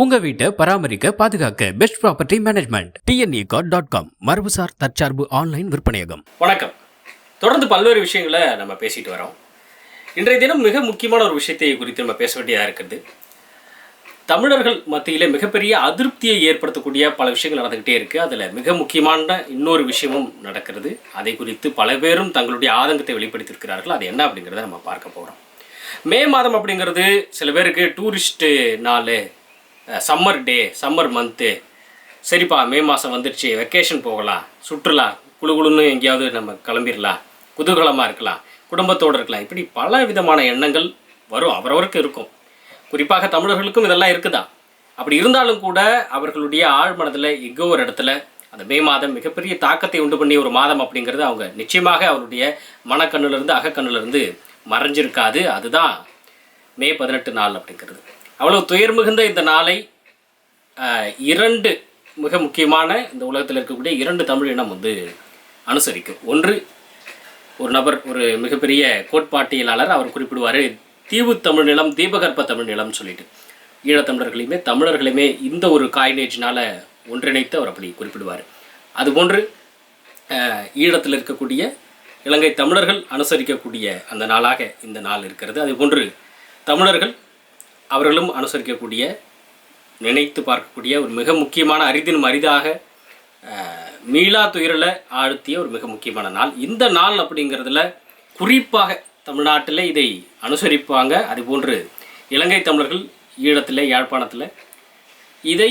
உங்க வீட்டை பராமரிக்க பாதுகாக்க best property management TNE dot com மரபுசார் தற்சார்பு ஆன்லைன் விற்பனையகம். வணக்கம். தொடர்ந்து பல்வேறு விஷயங்களை நம்ம பேசிட்டு வரோம். இன்றைய தினம் மிக முக்கியமான ஒரு விஷயத்தை குறித்து நம்ம பேச வேண்டியதாக இருக்குது. தமிழர்கள் மத்தியில் மிகப்பெரிய அதிருப்தியை ஏற்படுத்தக்கூடிய பல விஷயங்கள் நடந்துக்கிட்டே இருக்குது அதில் மிக முக்கியமான இன்னொரு விஷயமும் நடக்கிறது. அதை குறித்து பல பேரும் தங்களுடைய ஆதங்கத்தை வெளிப்படுத்தியிருக்கிறார்கள். அது என்ன அப்படிங்கிறத நம்ம பார்க்க போகிறோம் மே மாதம் அப்படிங்கிறது சில பேருக்கு டூரிஸ்ட்டு நாள். சம்மர் டே சம்மர் மந்த்து சரிப்பா மே மாதம் வந்துடுச்சு வெக்கேஷன் போகலாம். சுற்றுலா. குளு குளுன்னு எங்கேயாவது நம்ம கிளம்பிடலாம் குதூகலமாக இருக்கலாம். குடும்பத்தோடு இருக்கலாம். இப்படி பல விதமான எண்ணங்கள் வரும். அவரவருக்கு இருக்கும். குறிப்பாக தமிழர்களுக்கும் இதெல்லாம் இருக்குதா? அப்படி இருந்தாலும் கூட அவர்களுடைய ஆழ்மனதில் எங்கோ ஒரு இடத்துல அந்த மே மாதம் மிகப்பெரிய தாக்கத்தை உண்டு பண்ணிய ஒரு மாதம் அப்படிங்கிறது அவங்க நிச்சயமாக அவருடைய மனக்கண்ணிலிருந்து அகக்கண்ணிலிருந்து மறைஞ்சிருக்காது. அதுதான் மே பதினெட்டு நாள் அப்படிங்கிறது. அவ்வளவு துயர் மிகுந்த இந்த நாளை இரண்டு மிக முக்கியமான இந்த உலகத்தில் இருக்கக்கூடிய இரண்டு தமிழ் இனம் வந்து அனுசரிக்கும். ஒன்று ஒரு நபர் ஒரு மிகப்பெரிய கோட்பாட்டியலாளர் அவர் குறிப்பிடுவார் தீவு தமிழ் நிலம் தீபகற்ப தமிழ் நிலம்னு சொல்லிட்டு. ஈழத்தமிழர்களையுமே தமிழர்களையுமே இந்த ஒரு காயினேஜினால் ஒன்றிணைத்து அவர் அப்படி குறிப்பிடுவார். அதுபோன்று ஈழத்தில் இருக்கக்கூடிய இலங்கை தமிழர்கள் அனுசரிக்கக்கூடிய அந்த நாளாக இந்த நாள் இருக்கிறது. அதுபோன்று தமிழர்கள் அவர்களும் அனுசரிக்கக்கூடிய நினைத்து பார்க்கக்கூடிய ஒரு மிக முக்கியமான அரிதினும் அரிதாக மீளா துயரில் ஆழ்த்திய ஒரு மிக முக்கியமான நாள். இந்த நாள் அப்படிங்கிறதுல குறிப்பாக தமிழ்நாட்டில் இதை அனுசரிப்பாங்க. அதுபோன்று இலங்கை தமிழர்கள் ஈழத்தில் யாழ்ப்பாணத்தில். இதை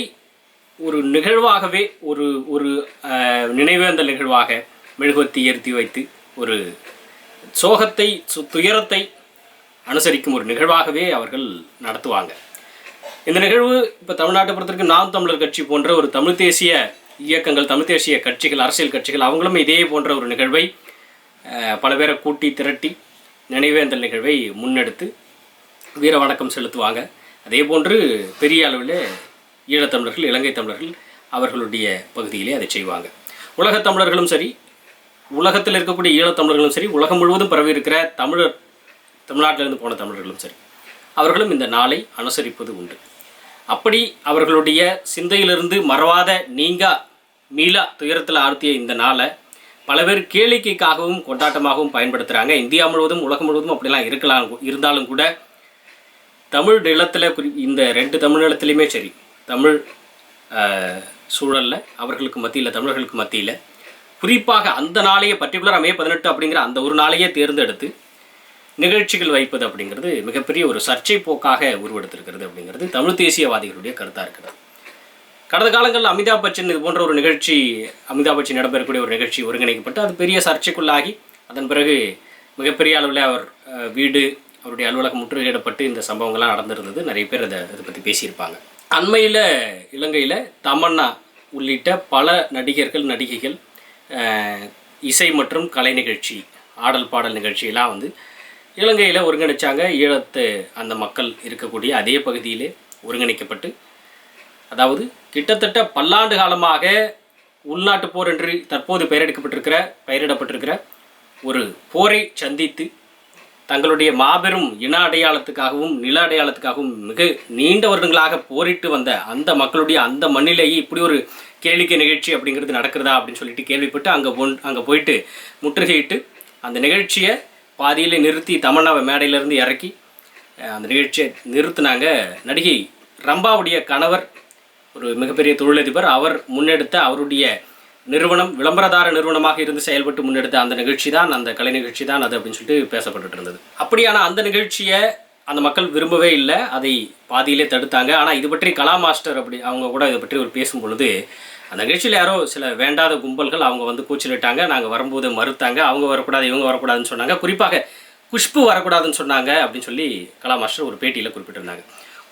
ஒரு நிகழ்வாகவே ஒரு ஒரு நினைவேந்த நினைவேந்தல் நிகழ்வாக மெழுகுவர்த்தி ஏற்றி வைத்து ஒரு சோகத்தை சு- துயரத்தை அனுசரிக்கும் ஒரு நிகழ்வாகவே அவர்கள் நடத்துவாங்க. இந்த நிகழ்வு இப்போ தமிழ்நாட்டை பொறுத்தவரைக்கும் நாம் தமிழர் கட்சி போன்ற ஒரு தமிழ் தேசிய இயக்கங்கள் தமிழ் தேசிய கட்சிகள் அரசியல் கட்சிகள் அவங்களும் இதே போன்ற ஒரு நிகழ்வை பல பேரை கூட்டி திரட்டி நினைவேந்தல் நிகழ்வை முன்னெடுத்து வீர வணக்கம் செலுத்துவாங்க. அதே போன்று பெரிய அளவில் ஈழத்தமிழர்கள் இலங்கை தமிழர்கள் அவர்களுடைய பகுதியிலே அதை செய்வாங்க. உலகத் தமிழர்களும் சரி உலகத்தில் இருக்கக்கூடிய ஈழத்தமிழர்களும் சரி உலகம் முழுவதும் பரவி இருக்கிற தமிழர் தமிழ்நாட்டிலிருந்து போன தமிழர்களும் சரி அவர்களும் இந்த நாளை அனுசரிப்பது உண்டு. அப்படி அவர்களுடைய சிந்தையிலிருந்து மறவாத நீங்கா மீளா துயரத்தில் ஆழ்த்திய இந்த நாளை பல பேர் கேளிக்கைக்காகவும் கொண்டாட்டமாகவும் பயன்படுத்துகிறாங்க இந்தியா முழுவதும் உலகம் முழுவதும் அப்படிலாம் இருக்கலாம் இருந்தாலும் கூட தமிழ் நிலத்தில் குறி இந்த ரெண்டு தமிழ் நிலத்துலையுமே சரி தமிழ் சூழலில் அவர்களுக்கு மத்தியில் தமிழர்களுக்கு மத்தியில் குறிப்பாக அந்த நாளையே பர்டிகுலராக மே பதினெட்டு அப்படிங்கிற அந்த ஒரு நாளையே தேர்ந்தெடுத்து நிகழ்ச்சிகள் வைப்பது அப்படிங்கிறது மிகப்பெரிய ஒரு சர்ச்சை போக்காக உருவெடுத்திருக்கிறது அப்படிங்கிறது தமிழ் தேசியவாதிகளுடைய கருத்தாக இருக்கிறது. கடந்த காலங்களில் அமிதாப் பச்சன் இது போன்ற ஒரு நிகழ்ச்சி அமிதாப் பச்சன் இடம்பெறக்கூடிய ஒரு நிகழ்ச்சி ஒருங்கிணைக்கப்பட்டு அது பெரிய சர்ச்சைக்குள்ளாகி அதன் பிறகு மிகப்பெரிய அளவில் அவர் வீடு அவருடைய அலுவலகம் முற்றுகையிடப்பட்டு இந்த சம்பவங்கள்லாம் நடந்திருந்தது. நிறைய பேர் அதை இதை பற்றி பேசியிருப்பாங்க. அண்மையில் இலங்கையில் தமன்னா உள்ளிட்ட பல நடிகர்கள் நடிகைகள் இசை மற்றும் கலை நிகழ்ச்சி ஆடல் பாடல் நிகழ்ச்சியெல்லாம் வந்து இலங்கையில் ஒருங்கிணைச்சாங்க ஈழத்து அந்த மக்கள் இருக்கக்கூடிய அதே பகுதியிலே ஒருங்கிணைக்கப்பட்டு அதாவது கிட்டத்தட்ட பல்லாண்டு காலமாக உள்நாட்டு போர் என்று தற்போது பெயரெடுக்கப்பட்டிருக்கிற பெயரிடப்பட்டிருக்கிற ஒரு போரை சந்தித்து தங்களுடைய மாபெரும் இன அடையாளத்துக்காகவும் நில அடையாளத்துக்காகவும் மிக நீண்ட வருடங்களாக போரிட்டு வந்த அந்த மக்களுடைய அந்த மண்ணிலேயே இப்படி ஒரு கேளிக்கை நிகழ்ச்சி அப்படிங்கிறது நடக்கிறதா அப்படின்னு சொல்லிட்டு கேள்விப்பட்டு அங்கே பொன் அங்கே போயிட்டு முற்றுகையிட்டு அந்த நிகழ்ச்சியை பாதியில் நிறுத்தி தமன்னாவை மேடையிலேருந்து இறக்கி அந்த நிகழ்ச்சியை நிறுத்தினாங்க நடிகை ரம்பாவுடைய கணவர் ஒரு மிகப்பெரிய தொழிலதிபர். அவர் முன்னெடுத்த அவருடைய நிறுவனம் விளம்பரதார நிறுவனமாக இருந்து செயல்பட்டு முன்னெடுத்த அந்த நிகழ்ச்சி தான் அந்த கலை நிகழ்ச்சி தான் அது அப்படின்னு சொல்லிட்டு பேசப்பட்டுட்டு இருந்தது. அப்படியான அந்த நிகழ்ச்சியை அந்த மக்கள் விரும்பவே இல்லை. அதை பாதியிலே தடுத்தாங்க. ஆனால் இது பற்றி கலா மாஸ்டர் அப்படி அவங்க கூட இதை பற்றி ஒரு பேசும் பொழுது அந்த நிகழ்ச்சியில் யாரோ சில வேண்டாத கும்பல்கள் அவங்க வந்து கூச்சலிட்டாங்க. நாங்கள் வரும்போது மறுத்தாங்க. அவங்க வரக்கூடாது இவங்க வரக்கூடாதுன்னு சொன்னாங்க. குறிப்பாக குஷ்பு வரக்கூடாதுன்னு சொன்னாங்க அப்படின்னு சொல்லி கலா மாஸ்டர் ஒரு பேட்டியில் குறிப்பிட்டிருந்தாங்க.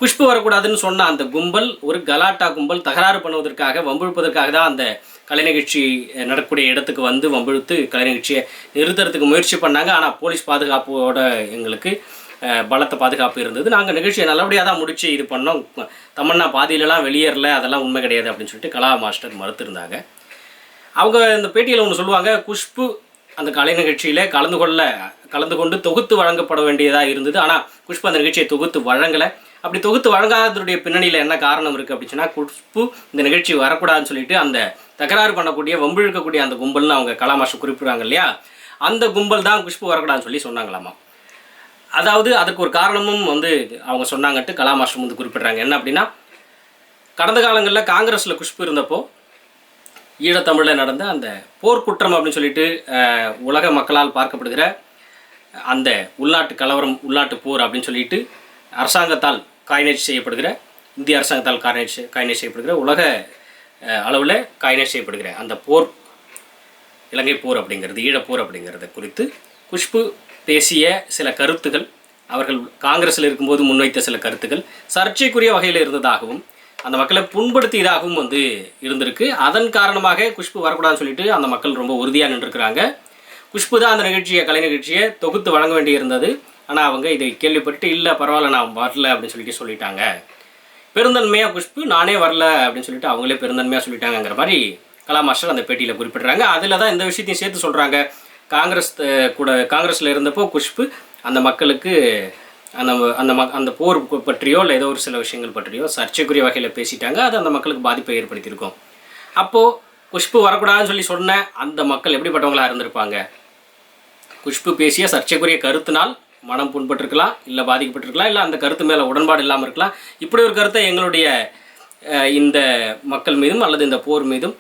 குஷ்பு வரக்கூடாதுன்னு சொன்ன அந்த கும்பல் ஒரு கலாட்டா கும்பல் தகராறு பண்ணுவதற்காக வம்பிழுப்பதற்காக தான் அந்த கலை நிகழ்ச்சி நடக்கக்கூடிய இடத்துக்கு வந்து வம்பிழுத்து கலை நிகழ்ச்சியை நிறுத்துறதுக்கு முயற்சி பண்ணாங்க. ஆனால் போலீஸ் பாதுகாப்போட எங்களுக்கு பலத்த பாதுகாப்பு இருந்தது. நாங்கள் நிகழ்ச்சியை நல்லபடியாக தான் முடித்து இது பண்ணோம். தமன்னா பாதியிலலாம் வெளியேறல அதெல்லாம் உண்மை கிடையாது அப்படின்னு சொல்லிட்டு கலா மாஸ்டர் மறுத்திருந்தாங்க. அவங்க இந்த பேட்டியில் ஒன்று சொல்லுவாங்க குஷ்பு அந்த கலை நிகழ்ச்சியில் கலந்து கொள்ள கலந்து கொண்டு தொகுத்து வழங்கப்பட வேண்டியதாக இருந்தது. ஆனால் குஷ்பு அந்த நிகழ்ச்சியை தொகுத்து வழங்கலை. அப்படி தொகுத்து வழங்காததுடைய பின்னணியில் என்ன காரணம் இருக்குது அப்படின்னு குஷ்பு இந்த நிகழ்ச்சி வரக்கூடாதுன்னு சொல்லிட்டு அந்த தகராறு பண்ணக்கூடிய வம்பிழுக்கக்கூடிய அந்த கும்பல்னு அவங்க கலாமாஷம் குறிப்பிடுறாங்க இல்லையா? அந்த கும்பல் தான் குஷ்பு வரக்கூடாதுன்னு சொல்லி சொன்னாங்களாமா? அதாவது அதுக்கு ஒரு காரணமும் வந்து அவங்க சொன்னாங்கட்டு கலாம் ஆஷ்ரம் வந்து குறிப்பிடுறாங்க. என்ன அப்படின்னா கடந்த காலங்களில் காங்கிரஸில் குஷ்பு இருந்தப்போ ஈழத்தமிழில் நடந்த அந்த போர்க்குற்றம் அப்படின்னு சொல்லிட்டு உலக மக்களால் பார்க்கப்படுகிற அந்த உள்நாட்டு கலவரம் உள்நாட்டு போர் அப்படின்னு சொல்லிட்டு அரசாங்கத்தால் காயினேஜ் செய்யப்படுகிற இந்திய அரசாங்கத்தால் காயினேஜ் காயினேஜ் செய்யப்படுகிற உலக அளவில் காயினேஜ் செய்யப்படுகிற அந்த போர் இலங்கை போர் அப்படிங்கிறது ஈழப்போர் அப்படிங்கிறத குறித்து குஷ்பு பேசிய சில கருத்துகள் அவர்கள் காங்கிரஸில் இருக்கும்போது முன்வைத்த சில கருத்துக்கள் சர்ச்சைக்குரிய வகையில் இருந்ததாகவும் அந்த மக்களை புண்படுத்தியதாகவும் வந்து இருந்திருக்கு. அதன் காரணமாக குஷ்பு வரக்கூடாதுன்னு சொல்லிட்டு அந்த மக்கள் ரொம்ப உறுதியாக நின்றுருக்கிறாங்க. குஷ்பு தான் அந்த நிகழ்ச்சியை கலை நிகழ்ச்சியை தொகுத்து வழங்க வேண்டியிருந்தது. ஆனால் அவங்க இதை கேள்விப்பட்டு இல்லை பரவாயில்ல நான் வரல அப்படின்னு சொல்லிட்டு சொல்லிட்டாங்க. பெருந்தன்மையாக குஷ்பு நானே வரல அப்படின்னு சொல்லிட்டு அவங்களே பெருந்தன்மையாக சொல்லிட்டாங்கங்கிற மாதிரி கலா மாஸ்டர் அந்த பேட்டியில் குறிப்பிடுறாங்க. அதில் தான் இந்த விஷயத்தையும் சேர்த்து சொல்கிறாங்க காங்கிரஸ் கூட காங்கிரஸில் இருந்தப்போ குஷ்பு அந்த மக்களுக்கு அந்த அந்த ம அந்த போர் பற்றியோ இல்லை ஏதோ ஒரு சில விஷயங்கள் பற்றியோ சர்ச்சைக்குரிய வகையில் பேசிட்டாங்க. அது அந்த மக்களுக்கு பாதிப்பை ஏற்படுத்தியிருக்கும். அப்போது குஷ்பு வரக்கூடாதுன்னு சொல்லி சொன்ன அந்த மக்கள் எப்படிப்பட்டவங்களாக இருந்திருப்பாங்க? குஷ்பு பேசிய சர்ச்சைக்குரிய கருத்தினால் மனம் புண்பட்டிருக்கலாம் இல்லை பாதிக்கப்பட்டிருக்கலாம் இல்லை அந்த கருத்து மேலே உடன்பாடு இல்லாமல் இருக்கலாம். இப்படி ஒரு கருத்தை எங்களுடைய இந்த மக்கள் மீதும் அல்லது இந்த போர் மீதும்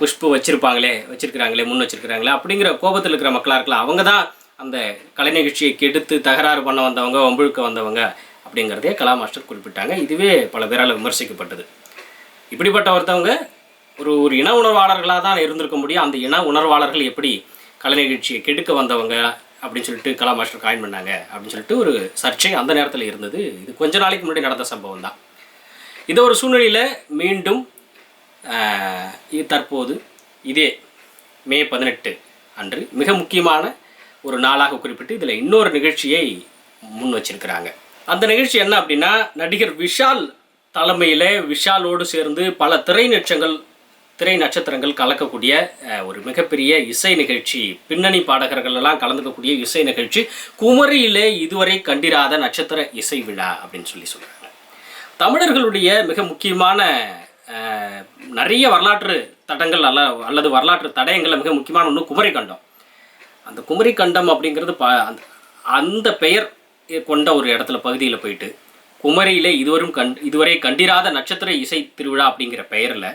புஷ்பு வச்சுருப்பாங்களே வச்சுருக்கிறாங்களே வச்சிருக்கிறாங்களே முன் வச்சுருக்கிறாங்களே அப்படிங்கிற கோபத்தில் இருக்கிற மக்களாக இருக்கலாம். அவங்க தான் அந்த கலை நிகழ்ச்சியை கெடுத்து தகராறு பண்ண வந்தவங்க ஒம்புழுக்க வந்தவங்க அப்படிங்கிறதே கலா மாஸ்டர் குறிப்பிட்டாங்க. இதுவே பல பேரால் விமர்சிக்கப்பட்டது. இப்படிப்பட்ட ஒருத்தவங்க ஒரு ஒரு இன உணர்வாளர்களாக தான் இருந்திருக்க முடியும். அந்த இன உணர்வாளர்கள் எப்படி கலை நிகழ்ச்சியை கெடுக்க வந்தவங்க அப்படின்னு சொல்லிட்டு கலா மாஸ்டர் காயின் பண்ணாங்க அப்படின்னு சொல்லிட்டு ஒரு சர்ச்சை அந்த நேரத்தில் இருந்தது. இது கொஞ்ச நாளைக்கு முன்னாடி நடந்த சம்பவம் தான் இந்த ஒரு சூழ்நிலையில் மீண்டும் தற்போது இதே மே பதினெட்டு அன்று மிக முக்கியமான ஒரு நாளாக குறிப்பிட்டு இதில் இன்னொரு நிகழ்ச்சியை முன் வச்சிருக்கிறாங்க. அந்த நிகழ்ச்சி என்ன அப்படின்னா நடிகர் விஷால் தலைமையில் விஷாலோடு சேர்ந்து பல திரை நட்சங்கள் திரை நட்சத்திரங்கள் கலக்கக்கூடிய ஒரு மிகப்பெரிய இசை நிகழ்ச்சி பின்னணி பாடகர்கள் எல்லாம் கலந்துக்கக்கூடிய இசை நிகழ்ச்சி குமரியிலே இதுவரை கண்டிராத நட்சத்திர இசை விழா அப்படின்னு சொல்லி சொல்கிறாங்க தமிழர்களுடைய மிக முக்கியமான நிறைய வரலாற்று தடங்கள் அல்ல அல்லது வரலாற்று தடயங்களில் மிக முக்கியமான ஒன்று குமரி கண்டம் அந்த குமரி கண்டம் அப்படிங்கிறது ப அந்த அந்த பெயர் கொண்ட ஒரு இடத்துல பகுதியில் போயிட்டு குமரியிலே இதுவரும் கண் இதுவரை கண்டிராத நட்சத்திர இசை திருவிழா அப்படிங்கிற பெயரில்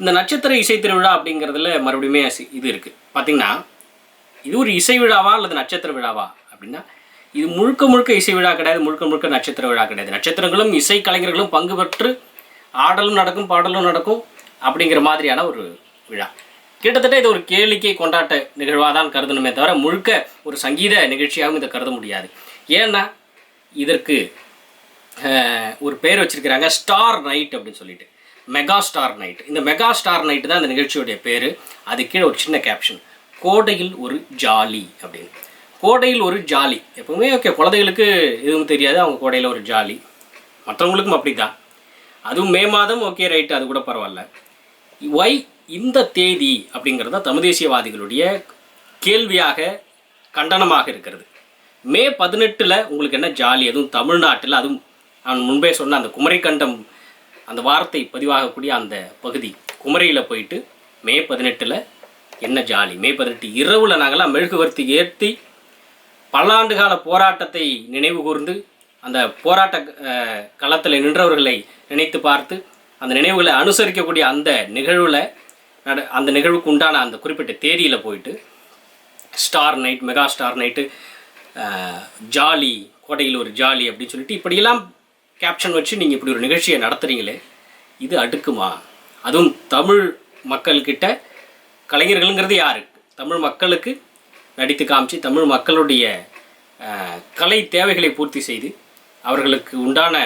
இந்த நட்சத்திர இசை திருவிழா அப்படிங்கிறதுல மறுபடியுமே இது இருக்குது பார்த்திங்கன்னா இது ஒரு இசை விழாவா அல்லது நட்சத்திர விழாவா அப்படின்னா இது முழுக்க முழுக்க இசை விழா கிடையாது முழுக்க முழுக்க நட்சத்திர விழா கிடையாது. நட்சத்திரங்களும் இசை கலைஞர்களும் பங்கு பெற்று ஆடலும் நடக்கும் பாடலும் நடக்கும் அப்படிங்கிற மாதிரியான ஒரு விழா. கிட்டத்தட்ட இது ஒரு கேளிக்கை கொண்டாட்ட நிகழ்வாக தான் கருதணுமே தவிர முழுக்க ஒரு சங்கீத நிகழ்ச்சியாகவும் இதை கருத முடியாது. ஏன்னா இதற்கு ஒரு பேர் வச்சிருக்கிறாங்க ஸ்டார் நைட் அப்படின்னு சொல்லிட்டு. மெகா ஸ்டார் நைட் இந்த மெகா ஸ்டார் நைட் தான் இந்த நிகழ்ச்சியுடைய பேர். அது கீழே ஒரு சின்ன கேப்ஷன் கோடையில் ஒரு ஜாலி அப்படின்னு. கோடையில் ஒரு ஜாலி. எப்பவுமே ஓகே குழந்தைகளுக்கு எதுவும் தெரியாது அவங்க கோடையில் ஒரு ஜாலி. மற்றவங்களுக்கும் அப்படி தான் அதுவும் மே மாதம் ஓகே ரைட் அது கூட பரவாயில்ல. ஒய் இந்த தேதி அப்படிங்கிறது தான் தமிழ் தேசியவாதிகளுடைய கேள்வியாக கண்டனமாக இருக்கிறது. மே பதினெட்டில் உங்களுக்கு என்ன ஜாலி? அதுவும் தமிழ்நாட்டில் அதுவும் நான் முன்பே சொன்ன அந்த குமரிக்கண்டம் அந்த வார்த்தை பதிவாகக்கூடிய அந்த பகுதி குமரியில் போயிட்டு மே பதினெட்டில் என்ன ஜாலி? மே பதினெட்டு இரவில் நாங்கள்லாம் மெழுகுவர்த்தி ஏற்றி பல்லாண்டு கால போராட்டத்தை நினைவு கூர்ந்து அந்த போராட்ட களத்தில் நின்றவர்களை நினைத்து பார்த்து அந்த நினைவுகளை அனுசரிக்கக்கூடிய அந்த நிகழ்வில் நட அந்த நிகழ்வுக்கு உண்டான அந்த குறிப்பிட்ட தேதியில் போயிட்டு star night mega star night jolly கோடையில் ஒரு ஜாலி அப்படின்னு சொல்லிட்டு இப்படியெல்லாம் கேப்ஷன் வச்சு நீங்கள் இப்படி ஒரு நிகழ்ச்சியை நடத்துகிறீங்களே இது அடுக்குமா? அதுவும் தமிழ் மக்கள்கிட்ட கலைஞர்களுங்கிறது யார்? தமிழ் மக்களுக்கு நடித்து காமிச்சு தமிழ் மக்களுடைய கலை தேவைகளை பூர்த்தி செய்து அவர்களுக்கு உண்டான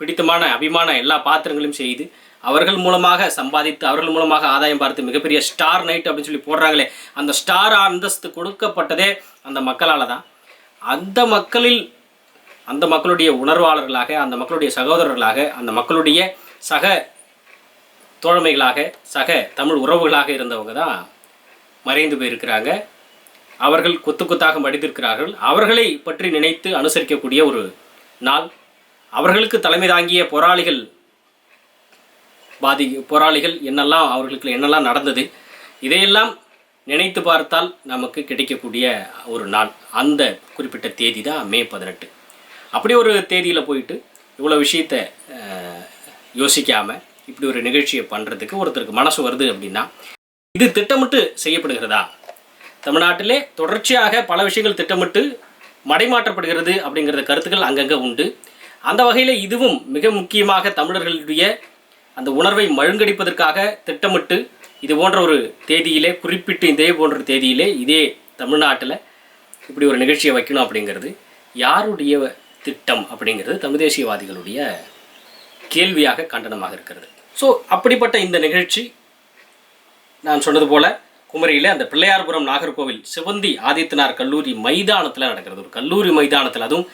பிடித்தமான அபிமான எல்லா பாத்திரங்களையும் செய்து அவர்கள் மூலமாக சம்பாதித்து அவர்கள் மூலமாக ஆதாயம் பார்த்து மிகப்பெரிய ஸ்டார் நைட் அப்படின்னு சொல்லி போடுறாங்களே அந்த ஸ்டார் அந்தஸ்து கொடுக்கப்பட்டதே அந்த மக்களால் தான் அந்த மக்களில் அந்த மக்களுடைய உணர்வாளர்களாக அந்த மக்களுடைய சகோதரர்களாக அந்த மக்களுடைய சக தோழமைகளாக சக தமிழ் உறவுகளாக இருந்தவங்க தான் மறைந்து போயிருக்கிறாங்க. அவர்கள் கொத்து கொத்தாக மடித்திருக்கிறார்கள் அவர்களை பற்றி நினைத்து அனுசரிக்கக்கூடிய ஒரு நாள் அவர்களுக்கு தலைமை தாங்கிய போராளிகள் பாதி போராளிகள் என்னெல்லாம் அவர்களுக்கு என்னெல்லாம் நடந்தது இதையெல்லாம் நினைத்து பார்த்தால் நமக்கு கிடைக்கக்கூடிய ஒரு நாள். அந்த குறிப்பிட்ட தேதி தான் மே பதினெட்டு. அப்படி ஒரு தேதியில் போயிட்டு இவ்வளோ விஷயத்த யோசிக்காமல் இப்படி ஒரு நிகழ்ச்சியை பண்ணுறதுக்கு ஒருத்தருக்கு மனசு வருது அப்படின்னா இது திட்டமிட்டு செய்யப்படுகிறதா? தமிழ்நாட்டிலே தொடர்ச்சியாக பல விஷயங்கள் திட்டமிட்டு மடைமாற்றப்படுகிறது அப்படிங்கிறத கருத்துக்கள் அங்கங்கே உண்டு. அந்த வகையில் இதுவும் மிக முக்கியமாக தமிழர்களுடைய அந்த உணர்வை மழுங்கடிப்பதற்காக திட்டமிட்டு இது போன்ற ஒரு தேதியிலே குறிப்பிட்டு இதே போன்ற ஒரு தேதியிலே இதே தமிழ்நாட்டில் இப்படி ஒரு நிகழ்ச்சியை வைக்கணும் அப்படிங்கிறது யாருடைய திட்டம் அப்படிங்கிறது தமிழ் தேசியவாதிகளுடைய கேள்வியாக கண்டனமாக இருக்கிறது. ஸோ அப்படிப்பட்ட இந்த நிகழ்ச்சி நான் சொன்னது போல் குமரியில் அந்த பிள்ளையார்புரம் நாகர்கோவில் சிவந்தி ஆதித்தனார் கல்லூரி மைதானத்தில் நடக்கிறது. ஒரு கல்லூரி மைதானத்தில். அதுவும்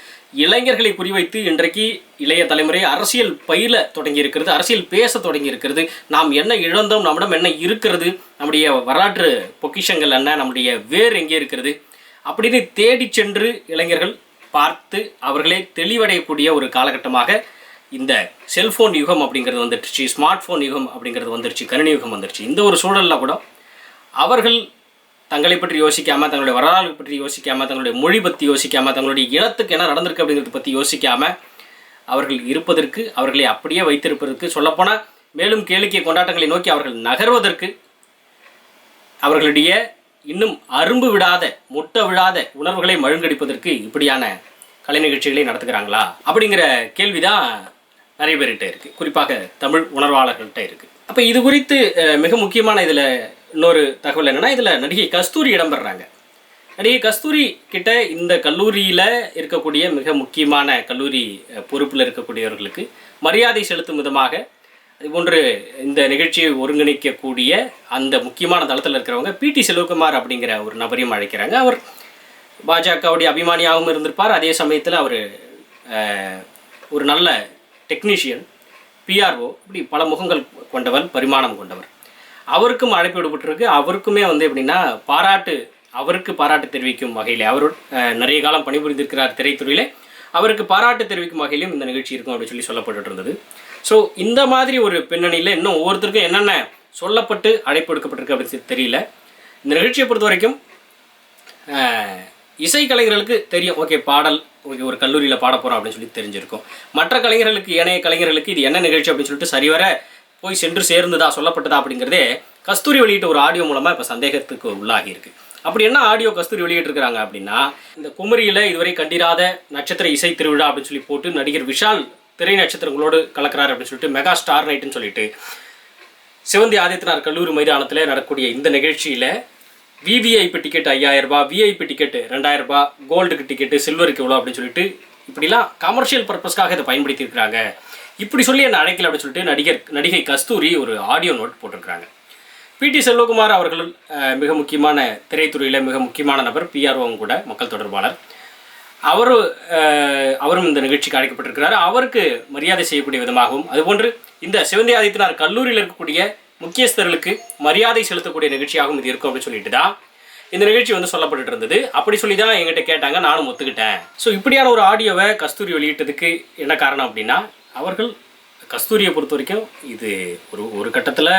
இளைஞர்களை குறிவைத்து இன்றைக்கு இளைய தலைமுறை அரசியல் பயில தொடங்கி இருக்கிறது அரசியல் பேச தொடங்கி இருக்கிறது. நாம் என்ன இழந்தோம் நம்மிடம் என்ன இருக்கிறது நம்முடைய வரலாற்று பொக்கிஷங்கள் என்ன நம்முடைய வேர் எங்கே இருக்கிறது? அப்படின்னு தேடி சென்று இளைஞர்கள் பார்த்து அவர்களே தெளிவடையக்கூடிய ஒரு காலகட்டமாக இந்த செல்ஃபோன் யுகம் அப்படிங்கிறது வந்துடுச்சு ஸ்மார்ட் ஃபோன் யுகம் அப்படிங்கிறது வந்துருச்சு கணினி யுகம் வந்துருச்சு இந்த ஒரு சூழலில் கூட அவர்கள் தங்களை பற்றி யோசிக்காமல் தங்களுடைய வரலாறு பற்றி யோசிக்காமல் தங்களுடைய மொழி பற்றி யோசிக்காமல் தங்களுடைய இனத்துக்கு என்ன நடந்திருக்கு அப்படிங்கிறத பற்றி யோசிக்காமல் அவர்கள் இருப்பதற்கு அவர்களை அப்படியே வைத்திருப்பதற்கு சொல்லப்போனால் மேலும் கேளிக்கை கொண்டாட்டங்களை நோக்கி அவர்கள் நகர்வதற்கு அவர்களுடைய இன்னும் அரும்பு விடாத முட்டை விழாத உணர்வுகளை மழுங்கடிப்பதற்கு இப்படியான கலை நிகழ்ச்சிகளை நடத்துகிறாங்களா? அப்படிங்கிற கேள்விதான் நிறைய பேர்கிட்ட இருக்குது குறிப்பாக தமிழ் உணர்வாளர்கள்ட்ட இருக்குது அப்போ இது குறித்து மிக முக்கியமான இதில் இன்னொரு தகவல் என்னென்னா இதில் நடிகை கஸ்தூரி இடம்பெறாங்க. நடிகை கஸ்தூரி கிட்ட இந்த கல்லூரியில் இருக்கக்கூடிய மிக முக்கியமான கல்லூரி பொறுப்பில் இருக்கக்கூடியவர்களுக்கு மரியாதை செலுத்தும் விதமாக இதுபோன்று இந்த நிகழ்ச்சியை ஒருங்கிணைக்கக்கூடிய அந்த முக்கியமான தளத்தில் இருக்கிறவங்க பிடி செல்வகுமார் அப்படிங்கிற ஒரு நபரையும் அழைக்கிறாங்க. அவர் பாஜகவுடைய அபிமானியாகவும் இருந்திருப்பார். அதே சமயத்தில் அவர் ஒரு நல்ல டெக்னீஷியன் பிஆர்ஓ இப்படி பல முகங்கள் கொண்டவர் பரிமாணம் கொண்டவர். அவருக்கும் அழைப்பு விடுபட்டிருக்கு. அவருக்குமே வந்து எப்படின்னா பாராட்டு அவருக்கு பாராட்டு தெரிவிக்கும் வகையில் அவர் நிறைய காலம் பணிபுரிந்திருக்கிறார் திரைத்துறையிலே அவருக்கு பாராட்டு தெரிவிக்கும் வகையிலும் இந்த நிகழ்ச்சி இருக்கும் அப்படின்னு சொல்லி சொல்லப்பட்டு இருந்தது ஸோ இந்த மாதிரி ஒரு பின்னணியில் இன்னும் ஒவ்வொருத்தருக்கும் என்னென்ன சொல்லப்பட்டு அழைப்பு எடுக்கப்பட்டிருக்கு அப்படின்னு சொல்லி தெரியல. இந்த நிகழ்ச்சியை பொறுத்த வரைக்கும் ஆஹ், இசைக்கலைஞர்களுக்கு தெரியும். ஓகே பாடல் ஓகே ஒரு கல்லூரியில் பாட போகிறோம் அப்படின்னு சொல்லி தெரிஞ்சிருக்கும். மற்ற கலைஞர்களுக்கு ஏனைய கலைஞர்களுக்கு இது என்ன நிகழ்ச்சி அப்படின்னு சொல்லிட்டு சரிவர போய் சென்று சேர்ந்ததா சொல்லப்பட்டதா அப்படிங்கிறதே கஸ்தூரி வெளியிட்ட ஒரு ஆடியோ மூலமாக இப்போ சந்தேகத்துக்கு உள்ளாகி இருக்கு. அப்படி என்ன ஆடியோ கஸ்தூரி வெளியிட்டிருக்கிறாங்க அப்படின்னா இந்த குமரியில் இதுவரை கண்டிராத நட்சத்திர இசை திருவிழா அப்படின்னு சொல்லி போட்டு நடிகர் விஷால் திரை நட்சத்திரங்களோடு கலக்கிறார் அப்படின்னு சொல்லிட்டு மெகா ஸ்டார் நைட்டுன்னு சொல்லிட்டு சிவந்தி ஆதித்யநாத் கல்லூரி மைதானத்தில் நடக்கக்கூடிய இந்த நிகழ்ச்சியில் விவிஐபி டிக்கெட் ஐயாயிரம் ரூபாய் விஐபி டிக்கெட் ரெண்டாயிரம் ரூபாய் கோல்டுக்கு டிக்கெட்டு சில்வருக்கு எவ்வளோ அப்படின்னு சொல்லிட்டு இப்படிலாம் கமர்ஷியல் பர்பஸ்க்காக இதை பயன்படுத்தியிருக்கிறாங்க. இப்படி சொல்லி என்னை அழைக்கல அப்படின்னு சொல்லிட்டு நடிகர் நடிகை கஸ்தூரி ஒரு ஆடியோ நோட் போட்டிருக்கிறாங்க. பிடி செல்வகுமார் அவர்கள் மிக முக்கியமான திரைத்துறையில் மிக முக்கியமான நபர் பிஆர்ஓவும் கூட மக்கள் தொடர்பாளர். அவரும் அவரும் இந்த நிகழ்ச்சிக்கு அழைக்கப்பட்டிருக்கிறார். அவருக்கு மரியாதை செய்யக்கூடிய விதமாகவும் அதுபோன்று இந்த சிவந்தி ஆதித்யநாத் கல்லூரியில் இருக்கக்கூடிய முக்கியஸ்தர்களுக்கு மரியாதை செலுத்தக்கூடிய நிகழ்ச்சியாகவும் இது இருக்கும் அப்படின்னு சொல்லிட்டு தான் இந்த நிகழ்ச்சி வந்து சொல்லப்பட்டுட்டு இருந்தது. அப்படி சொல்லி தான் எங்கிட்ட கேட்டாங்க. நானும் ஒத்துக்கிட்டேன். ஸோ இப்படியான ஒரு ஆடியோவை கஸ்தூரி வெளியிட்டதுக்கு என்ன காரணம் அப்படின்னா அவர்கள் கஸ்தூரியை பொறுத்த வரைக்கும் இது ஒரு ஒரு கட்டத்தில்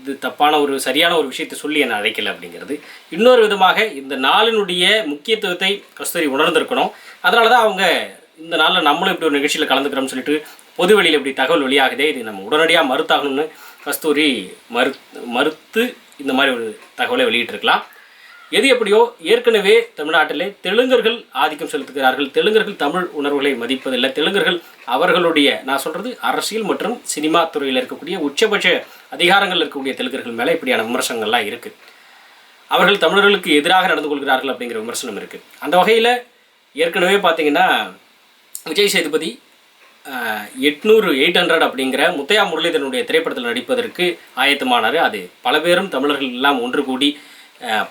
இது தப்பான ஒரு சரியான ஒரு விஷயத்தை சொல்லி என்னை அழைக்கல அப்படிங்கிறது. இன்னொரு விதமாக இந்த நாளினுடைய முக்கியத்துவத்தை கஸ்தூரி உணர்ந்திருக்கணும். அதனால தான் அவங்க இந்த நாளில் நம்மளும் இப்படி ஒரு நிகழ்ச்சியில் கலந்துக்கிறோம்னு சொல்லிட்டு பொது வெளியில் இப்படி தகவல் வெளியாகுதே இது நம்ம உடனடியாக மறுத்தாகணும்னு கஸ்தூரி மறு மறுத்து இந்த மாதிரி ஒரு தகவலை வெளியிட்டிருக்கலாம். எது எப்படியோ ஏற்கனவே தமிழ்நாட்டிலே தெலுங்கர்கள் ஆதிக்கம் செலுத்துகிறார்கள். தெலுங்கர்கள் தமிழ் உணர்வுகளை மதிப்பதில்லை. தெலுங்கர்கள் அவர்களுடைய நான் சொல்கிறது அரசியல் மற்றும் சினிமா துறையில் இருக்கக்கூடிய உச்சபட்ச அதிகாரங்கள் இருக்கக்கூடிய தெலுங்கர்கள் மேலே இப்படியான விமர்சனங்கள்லாம் இருக்குது அவர்கள் தமிழர்களுக்கு எதிராக நடந்து கொள்கிறார்கள் அப்படிங்கிற விமர்சனம் இருக்குது அந்த வகையில் ஏற்கனவே பார்த்தீங்கன்னா விஜய் சேதுபதி எட்நூறு எயிட் ஹண்ட்ரட் அப்படிங்கிற முத்தையா முரளிதரனுடைய திரைப்படத்தில் நடிப்பதற்கு ஆயத்தமானார். அது பல பேரும் தமிழர்கள் எல்லாம் ஒன்று கூடி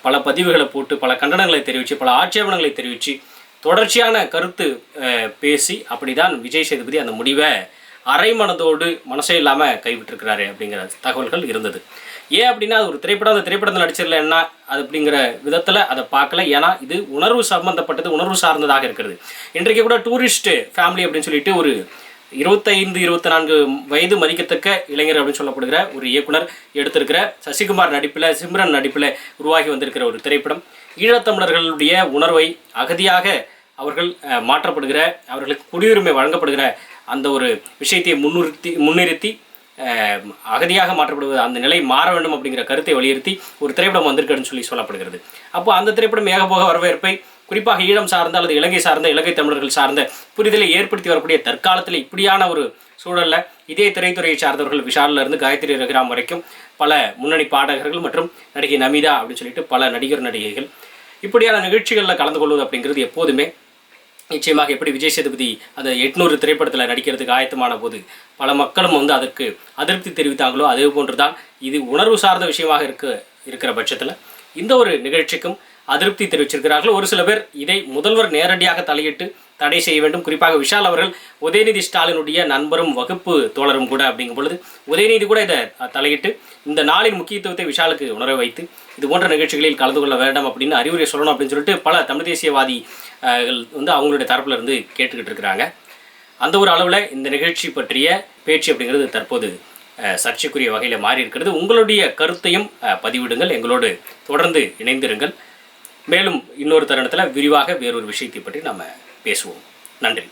பல பதிவுகளை போட்டு பல கண்டனங்களை தெரிவித்து பல ஆட்சேபனங்களை தெரிவித்து தொடர்ச்சியான கருத்து பேசி பேசி அப்படிதான் விஜய் சேதுபதி அந்த முடிவை அரை மனதோடு மனசே இல்லாமல் கைவிட்டிருக்கிறாரு அப்படிங்கிற தகவல்கள் இருந்தது. ஏன் அப்படின்னா அது ஒரு திரைப்படம் அந்த திரைப்படத்தில் நடிச்சிடல என்ன அது அப்படிங்கிற விதத்தில் அதை பார்க்கல. ஏன்னா இது உணர்வு சம்மந்தப்பட்டது உணர்வு சார்ந்ததாக இருக்கிறது. இன்றைக்கு கூட டூரிஸ்ட் ஃபேமிலி அப்படின்னு சொல்லிட்டு ஒரு இருபத்தைந்து இருபத்தி நான்கு வயது மதிக்கத்தக்க இளைஞர் அப்படின்னு சொல்லப்படுகிற ஒரு இயக்குனர் எடுத்திருக்கிற சசிகுமார் நடிப்பில் சிம்ரன் நடிப்பில் உருவாகி வந்திருக்கிற ஒரு திரைப்படம். ஈழத்தமிழர்களுடைய உணர்வை அகதியாக அவர்கள் மாற்றப்படுகிற அவர்களுக்கு குடியுரிமை வழங்கப்படுகிற அந்த ஒரு விஷயத்தை முன்னிறுத்தி முன்னிறுத்தி அகதியாக மாற்றப்படுவது அந்த நிலை மாற வேண்டும் அப்படிங்கிற கருத்தை வலியுறுத்தி ஒரு திரைப்படம் வந்திருக்குன்னு சொல்லி சொல்லப்படுகிறது. அப்போ அந்த திரைப்படம் ஏகபோக வரவேற்பை குறிப்பாக ஈழம் சார்ந்த அல்லது இலங்கை சார்ந்த இலங்கை தமிழர்கள் சார்ந்த புரிதலை ஏற்படுத்தி வரக்கூடிய தற்காலத்தில் இப்படியான ஒரு சூழலில் இதே திரைத்துறையை சார்ந்தவர்கள் விஷாலில் இருந்து காயத்ரி ரகுராம் வரைக்கும் பல முன்னணி பாடகர்கள் மற்றும் நடிகை நமிதா அப்படின்னு சொல்லிட்டு பல நடிகர் நடிகைகள். இப்படியான நிகழ்ச்சிகளில் கலந்து கொள்வது அப்படிங்கிறது எப்போதுமே நிச்சயமாக எப்படி விஜய் சேதுபதி அந்த எட்நூறு திரைப்படத்தில் நடிக்கிறதுக்கு ஆயத்தமான போது பல மக்களும் வந்து அதற்கு அதிருப்தி தெரிவித்தாங்களோ அதே போன்றுதான் இது உணர்வு சார்ந்த விஷயமாக இருக்க இருக்கிற பட்சத்தில் இந்த ஒரு நிகழ்ச்சிக்கும் அதிருப்தி தெரிவிச்சிருக்கிறார்கள். ஒரு சில பேர் இதை முதல்வர் நேரடியாக தலையிட்டு தடை செய்ய வேண்டும். குறிப்பாக விஷால் அவர்கள் உதயநிதி ஸ்டாலினுடைய நண்பரும் வகுப்பு தோழரும் கூட அப்படிங்கும் பொழுது உதயநிதி கூட இதை தலையிட்டு இந்த நாளின் முக்கியத்துவத்தை விஷாலுக்கு உணர வைத்து இது போன்ற நிகழ்ச்சிகளில் கலந்து கொள்ள வேண்டாம் அப்படின்னு அறிவுரை சொல்லணும் அப்படின்னு சொல்லிட்டு பல தமிழ் தேசியவாதிகள் வந்து அவங்களுடைய தரப்பில் இருந்து கேட்டுக்கிட்டு இருக்கிறாங்க. அந்த ஒரு அளவில் இந்த நிகழ்ச்சி பற்றிய பேச்சு அப்படிங்கிறது தற்போது சர்ச்சைக்குரிய வகையில் மாறி இருக்கிறது. உங்களுடைய கருத்தையும் பதிவிடுங்கள். எங்களோடு தொடர்ந்து இணைந்திருங்கள். மேலும் இன்னொரு தருணத்தில் விரிவாக வேறொரு விஷயத்தை பற்றி நம்ம பேசுவோம். நன்றி.